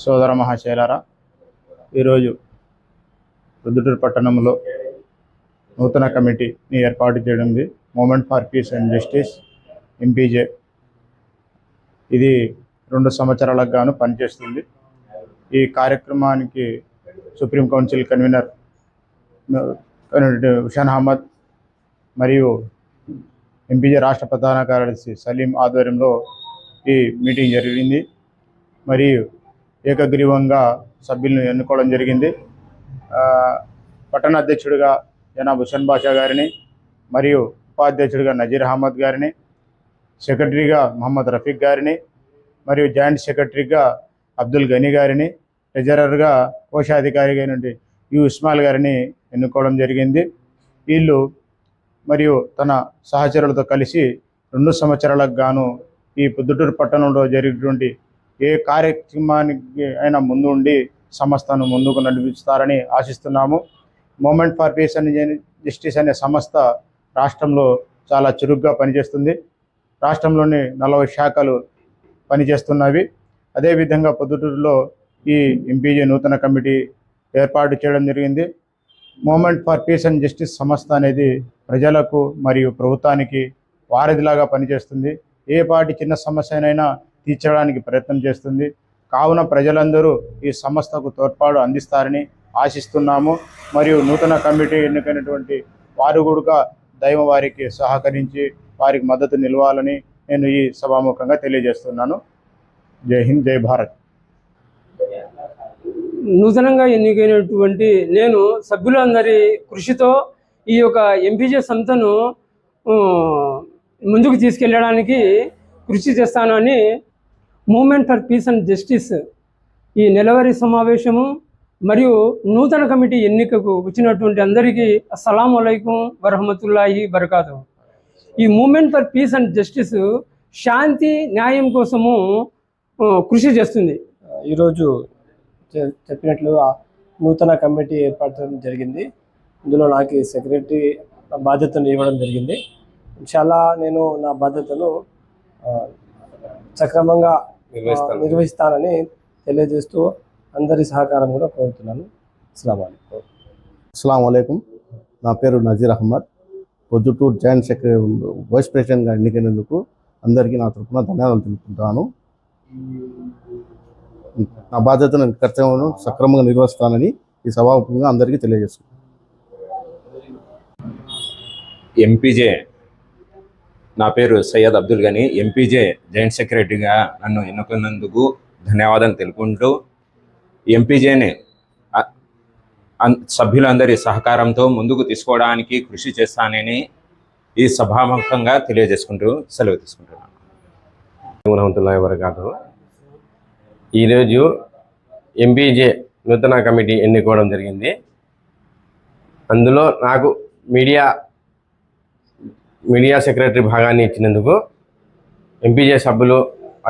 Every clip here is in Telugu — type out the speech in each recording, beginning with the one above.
సోదర మహాశైలారా ఈరోజు రుద్దుటూరు పట్టణంలో నూతన కమిటీని ఏర్పాటు చేయడంది movement for peace and justice MPJ. ఇది రెండు సంవత్సరాలకు గాను పనిచేస్తుంది. ఈ కార్యక్రమానికి supreme council convener Hushan Ahmed మరియు ఎంపీజే రాష్ట్ర ప్రధాన కార్యదర్శి సలీం ఆధ్వర్యంలో ఈ మీటింగ్ జరిగింది. మరియు ఏకగ్రీవంగా సభ్యులను ఎన్నుకోవడం జరిగింది. పట్టణ అధ్యక్షుడిగా జనాబ్ హుషన్ బాషా గారిని మరియు ఉపాధ్యక్షుడిగా నజీర్ అహ్మద్ గారిని సెక్రటరీగా మహమ్మద్ రఫీక్ గారిని మరియు జాయింట్ సెక్రటరీగా అబ్దుల్ గనీ గారిని ట్రెజరర్గా కోశాధికారిగా నుండి యు ఇస్మాయిల్ గారిని ఎన్నుకోవడం జరిగింది. వీళ్ళు మరియు తన సహచరులతో కలిసి రెండు సంవత్సరాలకు గాను ఈ పొద్దుటూరు పట్టణంలో జరిగినటువంటి ఏ కార్యక్రమానికి అయినా ముందు ఉండి సంస్థను ముందుకు నడిపిస్తారని ఆశిస్తున్నాము. Movement for peace and justice అనే సంస్థ రాష్ట్రంలో చాలా చురుగ్గా పనిచేస్తుంది. రాష్ట్రంలోని నలభై శాఖలు పనిచేస్తున్నవి. అదేవిధంగా పొద్దుటూరులో ఈ ఎంపీజీ నూతన కమిటీ ఏర్పాటు చేయడం జరిగింది. Movement for peace and justice సంస్థ అనేది ప్రజలకు మరియు ప్రభుత్వానికి వారధిలాగా పనిచేస్తుంది. ఏ పాటి చిన్న సమస్యనైనా తీర్చడానికి ప్రయత్నం చేస్తుంది. కావున ప్రజలందరూ ఈ సంస్థకు తోడ్పాటు అందిస్తారని ఆశిస్తున్నాము. మరియు నూతన కమిటీ ఎన్నికైనటువంటి వారు కూడా దైవ వారికి సహకరించి వారికి మద్దతు నిలవాలని నేను ఈ సభాముఖంగా తెలియజేస్తున్నాను. జై హింద్ జై భారత్. నూతనంగా ఎన్నికైనటువంటి నేను సభ్యులందరి కృషితో ఈ యొక్క ఎంపీజే సంస్థను ముందుకు తీసుకెళ్ళడానికి కృషి చేస్తానని movement for peace and justice ఈ నెలవారీ సమావేశము మరియు నూతన కమిటీ ఎన్నికకు వచ్చినటువంటి అందరికీ అస్సలం అలైకుం వరహమతుల్లాహి బరకాతు ఈ movement for peace and justice శాంతి న్యాయం కోసము కృషి చేస్తుంది. ఈరోజు చెప్పినట్లు నూతన కమిటీ ఏర్పడటం జరిగింది. ఇందులో నాకు సెక్రటరీ బాధ్యతను ఇవ్వడం జరిగింది. చాలా నేను నా బాధ్యతను సక్రమంగా నిర్వహిస్తానని తెలియజేస్తూ అందరి సహకారం కూడా కోరుతున్నాను. అస్సలం అయికం నా పేరు Nazeer Ahmed. Proddatur joint secretary vice ప్రెసిడెంట్గా ఎన్నికైనందుకు అందరికీ నా తరఫున ధన్యవాదాలు తెలుపుకుంటాను నా బాధ్యతను కర్తవ్యం సక్రమంగా నిర్వహిస్తానని ఈ సభాముఖంగా అందరికీ తెలియజేస్తున్నాను. ఎంపీజే నా పేరు సయ్యద్ అబ్దుల్ గని ఎంపీజే జాయింట్ సెక్రటరీగా నన్ను ఎన్నుకున్నందుకు ధన్యవాదాలు తెలుపుకుంటూ ఎంపీజేని సభ్యులందరి సహకారంతో ముందుకు తీసుకోవడానికి కృషి చేస్తానని ఈ సభాముఖంగా తెలియజేసుకుంటూ సెలవు తీసుకుంటున్నాను. వరహమతుల్లాhi వరకాతు ఈరోజు ఎంపీజే నూతన కమిటీ ఎన్నుకోవడం జరిగింది. అందులో నాకు మీడియా మీడియా సెక్రటరీ భాగాన్ని ఇచ్చినందుకు ఎంపీజే సభ్యులు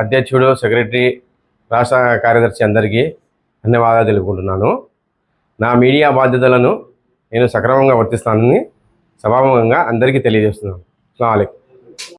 అధ్యక్షుడు సెక్రటరీ రాష్ట్ర కార్యదర్శి అందరికీ ధన్యవాదాలు తెలుపుకుంటున్నాను. నా మీడియా బాధ్యతలను నేను సక్రమంగా వర్తిస్తానని సభాముఖంగా అందరికీ తెలియజేస్తున్నాను. అస్సలం